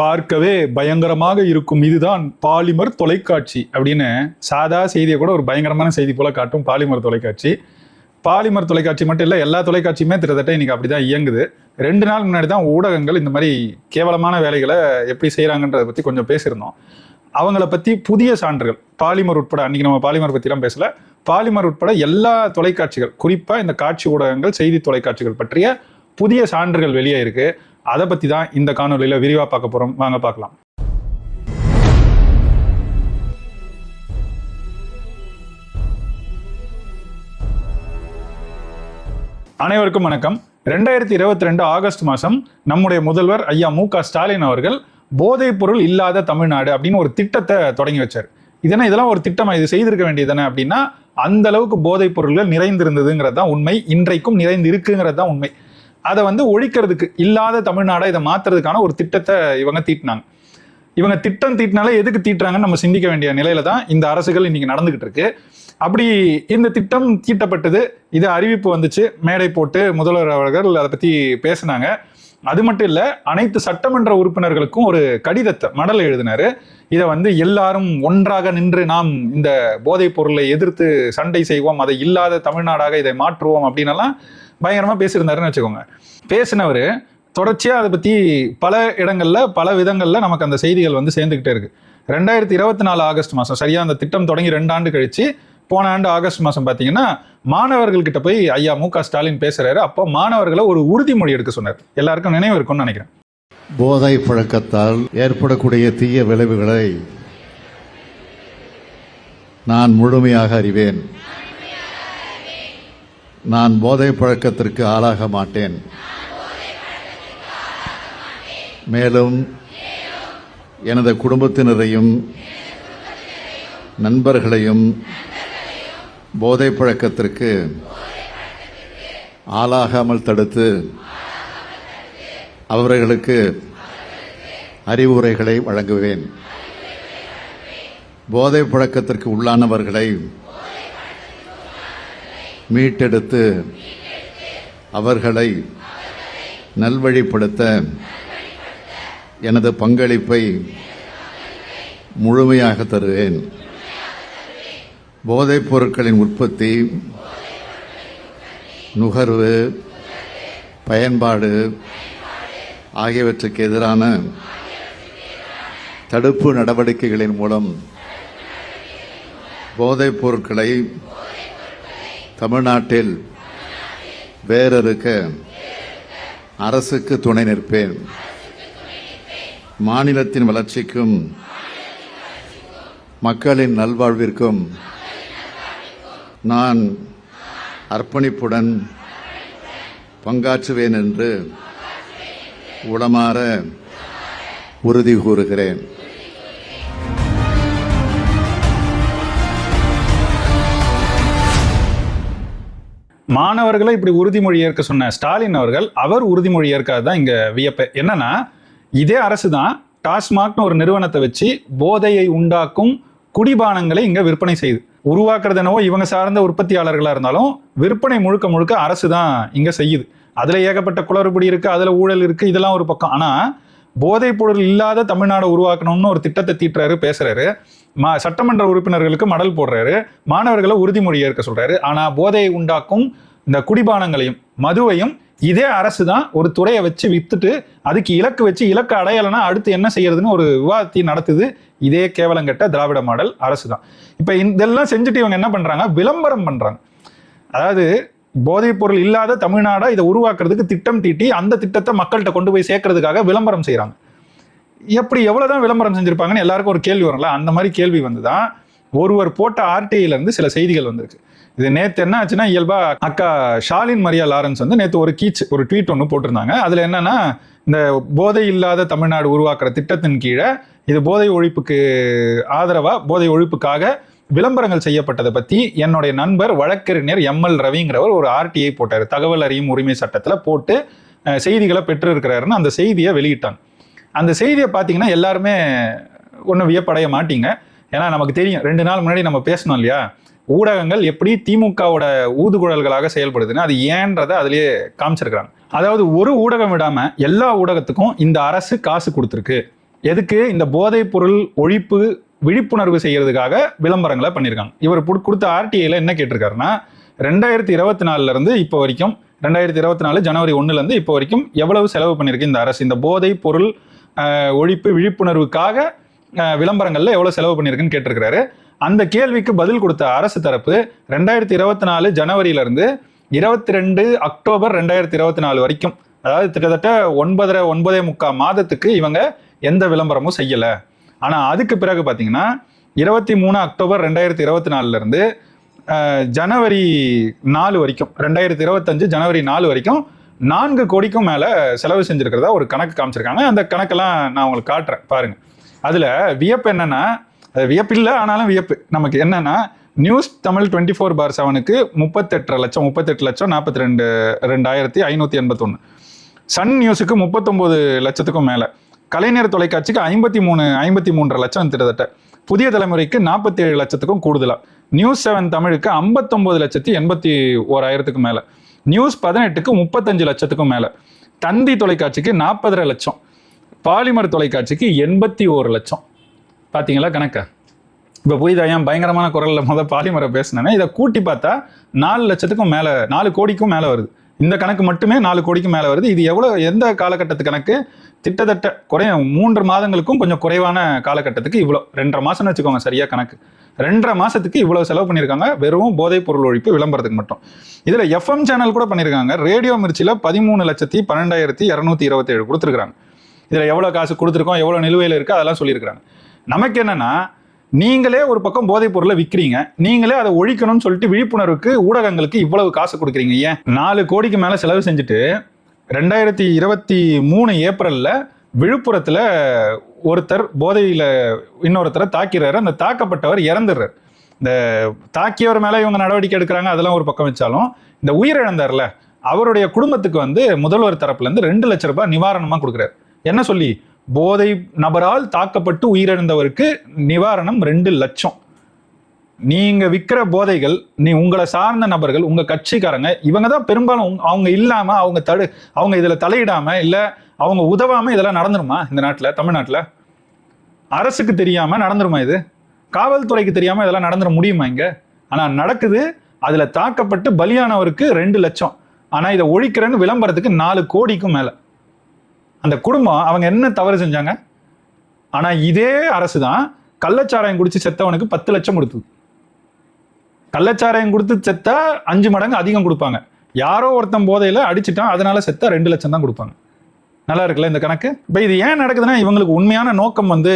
பார்க்கவே பயங்கரமாக இருக்கும். இதுதான் பாலிமர் தொலைக்காட்சி அப்படின்னு சாதா செய்தியை கூட ஒரு பயங்கரமான செய்தி போல காட்டும் பாலிமர் தொலைக்காட்சி. பாலிமர் தொலைக்காட்சி மட்டும் இல்லை எல்லா தொலைக்காட்சியுமே கிட்டத்தட்ட இன்னைக்கு அப்படிதான் இயங்குது. ரெண்டு நாள் முன்னாடி தான் ஊடகங்கள் இந்த மாதிரி கேவலமான வேலைகளை எப்படி செய்கிறாங்கன்றதை பற்றி கொஞ்சம் பேசியிருந்தோம். அவங்கள பற்றி புதிய சான்றுகள் பாலிமர் உட்பட அன்னைக்கு நம்ம பாலிமர் பற்றிலாம் பேசலை. பாலிமர் உட்பட எல்லா தொலைக்காட்சிகள் குறிப்பாக இந்த காட்சி ஊடகங்கள் செய்தி தொலைக்காட்சிகள் பற்றிய புதிய சான்றுகள் வெளியே இருக்கு. அதை பற்றி தான் இந்த காணொலியில் விரிவாக பார்க்க போகிறோம் வாங்க பார்க்கலாம். அனைவருக்கும் வணக்கம். ரெண்டாயிரத்தி இருபத்தி ரெண்டு ஆகஸ்ட் மாதம் நம்முடைய முதல்வர் ஐயா மு க ஸ்டாலின் அவர்கள் போதைப் பொருள் இல்லாத தமிழ்நாடு அப்படின்னு ஒரு திட்டத்தை தொடங்கி வச்சார். இதனா இதெல்லாம் ஒரு திட்டமா? இது செய்திருக்க வேண்டியதுதானே அப்படின்னா அந்த அளவுக்கு போதைப் பொருள்கள் நிறைந்திருந்ததுங்கிறது தான் உண்மை. இன்றைக்கும் நிறைந்து இருக்குங்கிறது தான் உண்மை. அதை வந்து ஒழிக்கிறதுக்கு இல்லாத தமிழ்நாடை இதை மாற்றுறதுக்கான ஒரு திட்டத்தை இவங்க தீட்டினாங்க. இவங்க திட்டம் தீட்டினாலே எதுக்கு தீட்டுறாங்கன்னு நம்ம சிந்திக்க வேண்டிய நிலையில தான் இந்த அரசுகள் இன்னைக்கு நடந்துகிட்டு இருக்கு. அப்படி இந்த திட்டம் தீட்டப்பட்டது இது அறிவிப்பு வந்துச்சு மேடை போட்டு முதல்வர் அவர்கள் அதை பத்தி பேசினாங்க. அது மட்டும் இல்லை அனைத்து சட்டமன்ற உறுப்பினர்களுக்கும் ஒரு கடிதத்தை மடல் எழுதினாரு. இதை வந்து எல்லாரும் ஒன்றாக நின்று நாம் இந்த போதைப் பொருளை எதிர்த்து சண்டை செய்வோம் அதை இல்லாத தமிழ்நாடாக இதை மாற்றுவோம் அப்படின்னலாம் பயங்கரமாக பேசியிருந்தாருன்னு வச்சுக்கோங்க. பேசினவர் தொடர்ச்சியாக அதை பற்றி பல இடங்களில் பல விதங்களில் நமக்கு அந்த செய்திகள் வந்து சேர்ந்துக்கிட்டே இருக்குது ரெண்டாயிரத்தி இருபத்தி நாலு ஆகஸ்ட் மாதம் சரியாக அந்த திட்டம் தொடங்கி ரெண்டு ஆண்டு கழிச்சு போன ஆண்டு ஆகஸ்ட் மாதம் பார்த்தீங்கன்னா மாணவர்கள்கிட்ட போய் ஐயா மு க ஸ்டாலின் பேசுகிறாரு அப்போ மாணவர்களை ஒரு உறுதிமொழி எடுக்க சொன்னார். எல்லாருக்கும் நினைவு இருக்கும்னு நினைக்கிறேன். போதை பழக்கத்தால் ஏற்படக்கூடிய தீய விளைவுகளை நான் முழுமையாக அறிவேன். நான் போதை பழக்கத்திற்கு ஆளாக மாட்டேன். மேலும் எனது குடும்பத்தினரையும் நண்பர்களையும் போதை பழக்கத்திற்கு ஆளாகாமல் தடுத்து அவர்களுக்கு அறிவுரைகளை வழங்குவேன். போதை பழக்கத்திற்கு உள்ளானவர்களை மீட்டெடுத்து அவர்களை நல்வழிப்படுத்த எனது பங்களிப்பை முழுமையாக தருவேன். போதைப் பொருட்களின் உற்பத்தி நுகர்வு பயன்பாடு ஆகியவற்றுக்கு எதிரான தடுப்பு நடவடிக்கைகளின் மூலம் போதைப் பொருட்களை தமிழ்நாட்டில் வேறறுக்க அரசுக்கு துணை நிற்பேன். மாநிலத்தின் வளர்ச்சிக்கும் மக்களின் நல்வாழ்விற்கும் நான் அர்ப்பணிப்புடன் பங்காற்றுவேன் என்று உளமாற உறுதி கூறுகிறேன். மாணவர்களை இப்படி உறுதிமொழி ஏற்க சொன்ன ஸ்டாலின் அவர்கள் அவர் உறுதிமொழி ஏற்காது தான் இங்கே வியப்பு. என்னன்னா இதே அரசு தான் டாஸ்மாக்னு ஒரு நிறுவனத்தை வச்சு போதையை உண்டாக்கும் குடிபானங்களை இங்கே விற்பனை செய்யுது. உருவாக்குறது என்னவோ இவங்க சார்ந்த உற்பத்தியாளர்களாக இருந்தாலும் விற்பனை முழுக்க முழுக்க அரசு தான் இங்கே செய்யுது. அதில் ஏகப்பட்ட குளறுபடி இருக்குது அதில் ஊழல் இருக்குது இதெல்லாம் ஒரு பக்கம். ஆனால் போதைப் பொருள் இல்லாத தமிழ்நாடை உருவாக்கணும்னு ஒரு திட்டத்தை தீட்டுறாரு பேசுறாரு. மா சட்டமன்ற உறுப்பினர்களுக்கு மடல் போடுறாரு. மாணவர்களை உறுதிமொழி ஏற்க சொல்றாரு. ஆனா போதையை உண்டாக்கும் இந்த குடிபானங்களையும் மதுவையும் இதே அரசு தான் ஒரு துறையை வச்சு வித்துட்டு அதுக்கு இலக்கு வச்சு இலக்கு அடையலைன்னா அடுத்து என்ன செய்யறதுன்னு ஒரு விவாதத்தை நடத்துது. இதே கேவலங்கட்ட திராவிட மாடல் அரசு தான். இப்போ இதெல்லாம் செஞ்சுட்டு இவங்க என்ன பண்றாங்க? விளம்பரம் பண்றாங்க. அதாவது போதைப் பொருள் இல்லாத தமிழ்நாடா இதை உருவாக்குறதுக்கு திட்டம் தீட்டி அந்த திட்டத்தை மக்கள்கிட்ட கொண்டு போய் சேர்க்கறதுக்காக விளம்பரம் செய்கிறாங்க எப்படி எவ்வளோதான் விளம்பரம் செஞ்சுருப்பாங்கன்னு எல்லாருக்கும் ஒரு கேள்வி வரும்ல? அந்த மாதிரி கேள்வி வந்து தான் ஒருவர் போட்ட ஆர்டிஐலேருந்து சில செய்திகள் வந்திருக்கு. இது நேற்று என்ன ஆச்சுன்னா இயல்பாக அக்கா ஷாலின் மரியா லாரன்ஸ் வந்து நேற்று ஒரு கீச் ஒரு ட்வீட் ஒன்று போட்டிருந்தாங்க. அதில் என்னென்னா இந்த போதை இல்லாத தமிழ்நாடு உருவாக்குற திட்டத்தின் கீழே இது போதை ஒழிப்புக்கு ஆதரவாக போதை ஒழிப்புக்காக விளம்பரங்கள் செய்யப்பட்டதை பத்தி என்னுடைய நண்பர் வழக்கறிஞர் எம்எல் ரவிங்கிறவர் ஒரு ஆர்டிஐ போட்டார். தகவல் அறியும் உரிமை சட்டத்தில் போட்டு செய்திகளை பெற்று இருக்கிறாருன்னு அந்த செய்தியை வெளியிட்டாங்க. அந்த செய்தியை பார்த்தீங்கன்னா எல்லாருமே ஒன்றும் வியப்படைய மாட்டீங்க. ஏன்னா நமக்கு தெரியும் ரெண்டு நாள் முன்னாடி நம்ம பேசணும் இல்லையா? ஊடகங்கள் எப்படி திமுகவோட ஊதுகுழல்களாக செயல்படுதுன்னு அது ஏன்றதை அதுலேயே காமிச்சிருக்கிறாங்க. அதாவது ஒரு ஊடகம் விடாமல் எல்லா ஊடகத்துக்கும் இந்த அரசு காசு கொடுத்துருக்கு. எதுக்கு? இந்த போதைப் பொருள் ஒழிப்பு விழிப்புணர்வு செய்யறதுக்காக விளம்பரங்களை பண்ணியிருக்காங்க. இவர் கொடுத்த ஆர்டிஐயில் என்ன கேட்டிருக்காருன்னா ரெண்டாயிரத்தி இருபத்தி நாலுலேருந்து இப்போ வரைக்கும் ரெண்டாயிரத்தி இருபத்தி நாலு ஜனவரி ஒன்றுலேருந்து இப்போ வரைக்கும் எவ்வளவு செலவு பண்ணியிருக்கு இந்த அரசு? இந்த போதை பொருள் ஒழிப்பு விழிப்புணர்வுக்காக விளம்பரங்களில் எவ்வளோ செலவு பண்ணியிருக்குன்னு கேட்டிருக்கிறாரு. அந்த கேள்விக்கு பதில் கொடுத்த அரசு தரப்பு ரெண்டாயிரத்தி இருபத்தி நாலு ஜனவரியில இருந்து இருபத்தி ரெண்டு அக்டோபர் ரெண்டாயிரத்தி இருபத்தி நாலு வரைக்கும் அதாவது கிட்டத்தட்ட ஒன்பதரை ஒன்பதே முக்கால் மாதத்துக்கு இவங்க எந்த விளம்பரமும் செய்யலை. ஆனால் அதுக்கு பிறகு பார்த்தீங்கன்னா இருபத்தி மூணு அக்டோபர் ரெண்டாயிரத்தி இருபத்தி நாலுலேருந்து ஜனவரி நாலு வரைக்கும் ரெண்டாயிரத்தி இருபத்தஞ்சு ஜனவரி நாலு வரைக்கும் நான்கு கோடிக்கும் மேலே செலவு செஞ்சுருக்கிறதா ஒரு கணக்கு காமிச்சிருக்காங்க. அந்த கணக்கெல்லாம் நான் உங்களுக்கு காட்டுறேன் பாருங்கள் அதில் வியப்பு என்னென்னா அது வியப்பு இல்லை ஆனாலும் வியப்பு. நமக்கு என்னென்னா நியூஸ் தமிழ் டுவெண்ட்டி ஃபோர் பார் செவனுக்கு முப்பத்தெட்டரை லட்சம் முப்பத்தெட்டு லட்சம் நாற்பத்தி ரெண்டு ரெண்டாயிரத்தி ஐநூற்றி எண்பத்தொன்று சன் நியூஸுக்கு முப்பத்தொம்போது லட்சத்துக்கும் மேலே. கலைஞர் தொலைக்காட்சிக்கு ஐம்பத்தி மூணு ஐம்பத்தி மூன்றரை லட்சம் கிட்டத்தட்ட. புதிய தலைமுறைக்கு நாற்பத்தி ஏழு லட்சத்துக்கும் கூடுதலாக நியூஸ் செவன் தமிழுக்கு ஐம்பத்தொம்போது லட்சத்தி எண்பத்தி ஓராயிரத்துக்கு மேலே. நியூஸ் பதினெட்டுக்கு முப்பத்தஞ்சு லட்சத்துக்கும் மேலே. தந்தி தொலைக்காட்சிக்கு நாற்பதரை லட்சம். பாலிமர் தொலைக்காட்சிக்கு எண்பத்தி ஓரு லட்சம். பார்த்தீங்களா கணக்கா? இப்போ புரியுதா ஏன் பயங்கரமான குரலில் முதல் பாலிமரை பேசினேன்னா இதை கூட்டி பார்த்தா நாலு லட்சத்துக்கும் மேலே நாலு கோடிக்கும் மேலே வருது. இந்த கணக்கு மட்டுமே நாலு கோடிக்கும் மேலே வருது. இது எவ்வளோ எந்த காலகட்டத்து கணக்கு? கிட்டத்தட்ட குறைய மூன்று மாதங்களுக்கும் கொஞ்சம் குறைவான காலகட்டத்துக்கு இவ்வளோ ரெண்டரை மாதம்னு வச்சுக்கோங்க சரியாக கணக்கு. ரெண்டரை மாதத்துக்கு இவ்வளோ செலவு பண்ணியிருக்காங்க. வெறும் போதைப் பொருள் ஒழிப்பு விளம்பரத்துக்கு மட்டும். இதில் எஃப்எம் சேனல் கூட பண்ணியிருக்காங்க. ரேடியோ மிர்ச்சியில் பதிமூணு லட்சத்தி பன்னெண்டாயிரத்தி இரநூத்தி இருபத்தேழு கொடுத்துருக்காங்க இதில் எவ்வளோ காசு கொடுத்துருக்கோம் எவ்வளோ நிலுவையில் இருக்குது அதெல்லாம் சொல்லியிருக்காங்க நமக்கு என்னென்னா நீங்களே ஒரு பக்கம் போதைப் பொருளை விற்கிறீங்க நீங்களே அதை ஒழிக்கணும்னு சொல்லிட்டு விழிப்புணர்வுக்கு ஊடகங்களுக்கு இவ்வளவு காசு கொடுக்குறீங்க. ஏன்? நாலு கோடிக்கு மேலே செலவு செஞ்சுட்டு ரெண்டாயிரத்தி இருபத்தி மூணு ஏப்ரலில் விழுப்புரத்தில் ஒருத்தர் போதையில் இன்னொருத்தரை தாக்கிறாரு. அந்த தாக்கப்பட்டவர் இறந்துடுறார் இந்த தாக்கியவர் மேலே இவங்க நடவடிக்கை எடுக்கிறாங்க அதெல்லாம் ஒரு பக்கம் வச்சாலும் இந்த உயிரிழந்தார்ல அவருடைய குடும்பத்துக்கு வந்து முதல்வர் தரப்புலேருந்து ரெண்டு லட்ச ரூபாய் நிவாரணமாக கொடுக்குறாரு. என்ன சொல்லி? போதை நபரால் தாக்கப்பட்டு உயிரிழந்தவருக்கு நிவாரணம் ரெண்டு லட்சம். நீங்க விற்கிற போதைகள் நீ உங்களை சார்ந்த நபர்கள் உங்க கட்சிக்காரங்க இவங்க தான் பெரும்பாலும் அவங்க இல்லாம அவங்க தடு அவங்க இதுல தலையிடாம இல்ல அவங்க உதவாம இதெல்லாம் நடந்துருமா இந்த நாட்டுல தமிழ்நாட்டுல? அரசுக்கு தெரியாம நடந்துருமா இது? காவல்துறைக்கு தெரியாம இதெல்லாம் நடந்துட முடியுமா இங்க? ஆனா நடக்குது அதுல தாக்கப்பட்டு பலியானவருக்கு ரெண்டு லட்சம். ஆனா இதை ஒழிக்கிறேன்னு விளம்பரத்துக்கு நாலு கோடிக்கும் மேல. அந்த குடும்பம் அவங்க என்ன தவறு செஞ்சாங்க? ஆனா இதே அரசு தான் கள்ளச்சாராயம் குடிச்சு செத்தவனுக்கு பத்து லட்சம் கொடுத்தது. கள்ளச்சாராயம் கொடுத்து செத்தா அஞ்சு மடங்கு அதிகம் கொடுப்பாங்க. யாரோ ஒருத்தன் போதையில் அடிச்சிட்டான் அதனால செத்தா ரெண்டு லட்சம் தான் கொடுப்பாங்க. நல்லா இருக்குல்ல இந்த கணக்கு? இப்போ இது ஏன் நடக்குதுன்னா இவங்களுக்கு உண்மையான நோக்கம் வந்து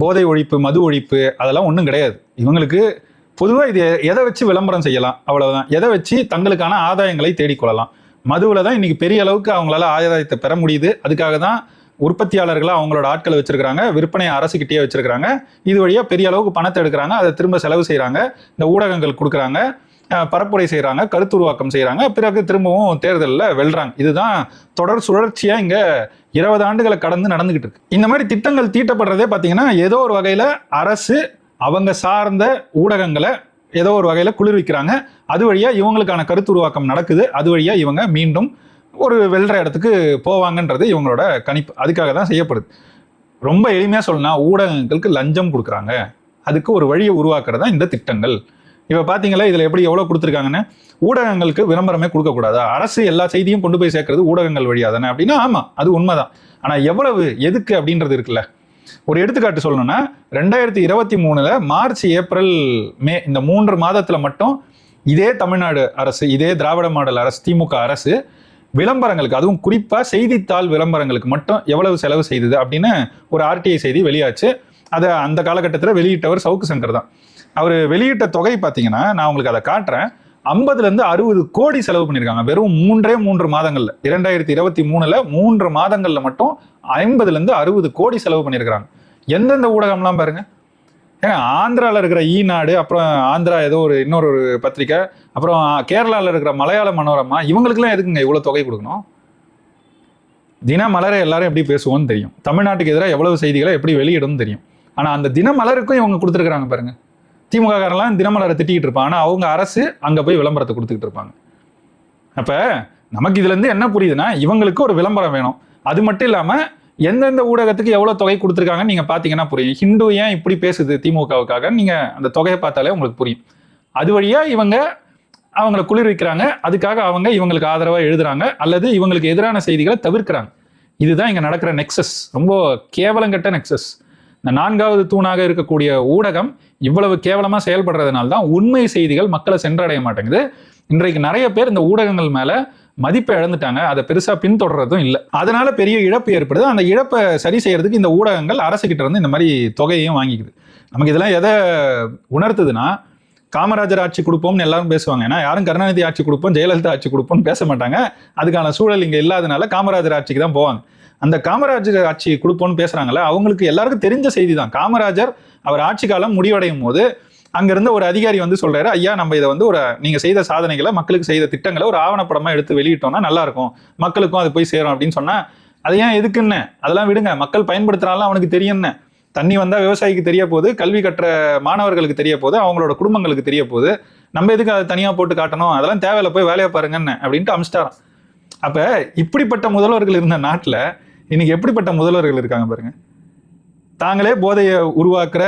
போதை ஒழிப்பு மது ஒழிப்பு அதெல்லாம் ஒன்றும் கிடையாது. இவங்களுக்கு பொதுவாக இது எதை வச்சு விளம்பரம் செய்யலாம்? அவ்வளவுதான். எதை வச்சு தங்களுக்கான ஆதாயங்களை தேடிக்கொள்ளலாம்? மதுவில் தான் இன்னைக்கு பெரிய அளவுக்கு அவங்களால ஆதாயத்தை பெற முடியுது. அதுக்காக தான் உற்பத்தியாளர்களாக அவங்களோட ஆட்களை வச்சிருக்கிறாங்க விற்பனை அரசுக்கிட்டே வச்சிருக்கிறாங்க. இது வழியாக பெரிய அளவுக்கு பணத்தை எடுக்கிறாங்க அதை திரும்ப செலவு செய்கிறாங்க இந்த ஊடகங்கள் கொடுக்குறாங்க பரப்புரை பரப்புரை கருத்து கருத்துருவாக்கம் செய்கிறாங்க பிறகு திரும்பவும் தேர்தலில் வெல்றாங்க. இதுதான் தொடர் சுழற்சியாக இங்கே இருபது ஆண்டுகளை கடந்து நடந்துகிட்டு இருக்கு. இந்த மாதிரி திட்டங்கள் தீட்டப்படுறதே பார்த்தீங்கன்னா ஏதோ ஒரு வகையில் அரசு அவங்க சார்ந்த ஊடகங்களை ஏதோ ஒரு வகையில் குளிர்விக்கிறாங்க. அது வழியாக இவங்களுக்கான கருத்துருவாக்கம் நடக்குது. அது வழியாக இவங்க மீண்டும் ஒரு வெல்ற இடத்துக்கு போவாங்கன்றது இவங்களோட கணிப்பு. அதுக்காக தான் செய்யப்படுது. ரொம்ப எளிமையாக சொல்லணும் ஊடகங்களுக்கு லஞ்சம் கொடுக்குறாங்க. அதுக்கு ஒரு வழியை உருவாக்குறது தான் இந்த திட்டங்கள். இப்போ பார்த்தீங்களா இதில் எப்படி எவ்வளோ கொடுத்துருக்காங்கன்னு? ஊடகங்களுக்கு விளம்பரமே கொடுக்கக்கூடாதா? அரசு எல்லா செய்தியும் கொண்டு போய் சேர்க்கறது ஊடகங்கள் வழியாக தானே அப்படின்னா ஆமாம் அது உண்மைதான். ஆனால் எவ்வளவு எதுக்கு அப்படின்றது இருக்குல்ல. ஒரு எடுத்துக்காட்டு சொல்லணும்னா ரெண்டாயிரத்தி இருபத்தி மூணில் மார்ச் ஏப்ரல் மே இந்த மூன்று மாதத்தில் மட்டும் இதே தமிழ்நாடு அரசு இதே திராவிட மாடல் அரசு திமுக அரசு விளம்பரங்களுக்கு அதுவும் குறிப்பாக செய்தித்தாள் விளம்பரங்களுக்கு மட்டும் எவ்வளவு செலவு செய்தது அப்படின்னு ஒரு ஆர்டிஐ செய்தி வெளியாச்சு. அதை அந்த காலகட்டத்தில் வெளியிட்டவர் சவுக்கு சங்கர் தான். அவர் வெளியிட்ட தொகை பார்த்தீங்கன்னா நான் உங்களுக்கு அதை காட்டுறேன். ஐம்பதுலேருந்து அறுபது கோடி செலவு பண்ணியிருக்காங்க வெறும் மூன்றே மூன்று மாதங்களில். இரண்டாயிரத்தி இருபத்தி மூணில் மூன்று மாதங்களில் மட்டும் ஐம்பதுலேருந்து அறுபது கோடி செலவு பண்ணியிருக்கிறாங்க எந்தெந்த ஊடகம்லாம் பாருங்கள் ஏங்க ஆந்திராவில் இருக்கிற ஈநாடு அப்புறம் ஆந்திரா ஏதோ ஒரு இன்னொரு ஒரு பத்திரிக்கை அப்புறம் கேரளாவில் இருக்கிற மலையாள மனோரமா இவங்களுக்குலாம் எதுக்குங்க இவ்வளோ தொகை கொடுக்கணும்? தினமலரை எல்லாரும் எப்படி பேசுவோம்னு தெரியும். தமிழ்நாட்டுக்கு எதிராக எவ்வளவு செய்திகளை எப்படி வெளியிடும்னு தெரியும். ஆனால் அந்த தினமலருக்கும் இவங்க கொடுத்துருக்குறாங்க பாருங்க. திமுக காரெல்லாம் தினமலரை திட்டிகிட்டு இருப்பாங்க ஆனால் அவங்க அரசு அங்கே போய் விளம்பரத்தை கொடுத்துக்கிட்டு இருப்பாங்க. அப்போ நமக்கு இதுலேருந்து என்ன புரியுதுன்னா இவங்களுக்கு ஒரு விளம்பரம் வேணும். அது மட்டும் இல்லாமல் எந்தெந்த ஊடகத்துக்கு எவ்வளோ தொகை கொடுத்துருக்காங்கன்னு நீங்கள் பார்த்தீங்கன்னா புரியும். ஹிந்து ஏன் இப்படி பேசுது திமுகவுக்காக? நீங்கள் அந்த தொகையை பார்த்தாலே உங்களுக்கு புரியும். அது வழியாக இவங்க அவங்கள குளிர்விக்கிறாங்க. அதுக்காக அவங்க இவங்களுக்கு ஆதரவாக எழுதுறாங்க. அல்லது இவங்களுக்கு எதிரான செய்திகளை தவிர்க்கிறாங்க. இதுதான் இங்கே நடக்கிற நெக்ஸஸ் ரொம்ப கேவலங்கட்ட நெக்ஸஸ் இந்த நான்காவது தூணாக இருக்கக்கூடிய ஊடகம் இவ்வளவு கேவலமாக செயல்படுறதுனால தான் உண்மை செய்திகள் மக்களை சென்றடைய மாட்டேங்குது. இன்றைக்கு நிறைய பேர் இந்த ஊடகங்கள் மேலே மதிப்பை இழந்துட்டாங்க. அதை பெருசா பின்தொடர்றதும் இல்லை. அதனால பெரிய இழப்பு ஏற்படுது. அந்த இழப்பை சரி செய்யறதுக்கு இந்த ஊடகங்கள் அரசு கிட்ட இருந்து இந்த மாதிரி தொகையையும் வாங்கிக்குது. நமக்கு இதெல்லாம் எதை உணர்த்துதுன்னா காமராஜர் ஆட்சி கொடுப்போம்னு எல்லாரும் பேசுவாங்க. ஏன்னா யாரும் கருணாநிதி ஆட்சி கொடுப்போம் ஜெயலலிதா ஆட்சி கொடுப்போம்னு பேச மாட்டாங்க. அதுக்கான சூழல் இங்கே இல்லாதனால காமராஜர் ஆட்சிக்கு தான் போவாங்க. அந்த காமராஜர் ஆட்சி கொடுப்போம்னு பேசுகிறாங்களே அவங்களுக்கு எல்லாருக்கும் தெரிஞ்ச செய்தி தான். காமராஜர் அவர் ஆட்சி காலம் முடிவடையும் போது அங்கிருந்து ஒரு அதிகாரி வந்து சொல்றாரு ஐயா நம்ம இதை வந்து ஒரு நீங்க செய்த சாதனைகளை மக்களுக்கு செய்த திட்டங்களை ஒரு ஆவணப்படமா எடுத்து வெளியிட்டோம்னா நல்லா இருக்கும். மக்களுக்கும் அது போய் சேரும் அப்படின்னு சொன்னா அது ஏன் எதுக்குன்னு? அதெல்லாம் விடுங்க. மக்கள் பயன்படுத்துறாலும் அவனுக்கு தெரியும்னு. தண்ணி வந்தா விவசாயிக்கு தெரிய போகுது கல்வி கற்ற மாணவர்களுக்கு தெரிய போகுது அவங்களோட குடும்பங்களுக்கு தெரிய போகுது நம்ம எதுக்கு அதை தனியா போட்டு காட்டணும்? அதெல்லாம் தேவையில்ல போய் வேலையை பாருங்கன்னு அப்படின்ட்டு அமிச்சிட்டாராம். அப்ப இப்படிப்பட்ட முதல்வர்கள் இருந்த நாட்டுல இன்னைக்கு எப்படிப்பட்ட முதல்வர்கள் இருக்காங்க பாருங்க. தாங்களே போதையை உருவாக்குற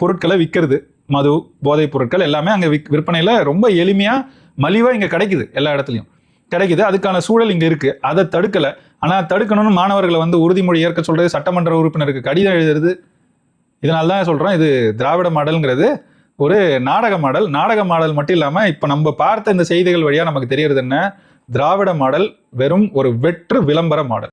பொருட்களை விற்கிறது மது போதைப் பொருட்கள் எல்லாமே அங்கே விக் விற்பனையில் ரொம்ப எளிமையாக மலிவாக இங்கே கிடைக்குது எல்லா இடத்துலையும். கிடைக்குது. அதுக்கான சூழல் இங்கே இருக்குது அதை தடுக்கலை. ஆனால் தடுக்கணும்னு மாணவர்களை வந்து உறுதிமொழி ஏற்க சொல்கிறது சட்டமன்ற உறுப்பினருக்கு கடிதம் எழுதுறது. இதனால தான் சொல்கிறேன் இது திராவிட மாடல்ங்கிறது ஒரு நாடக மாடல். நாடக மாடல் மட்டும் இல்லாமல் இப்போ நம்ம பார்த்த இந்த செய்திகள் வழியாக நமக்கு தெரியறது என்ன? திராவிட மாடல் வெறும் ஒரு வெற்று விளம்பர மாடல்.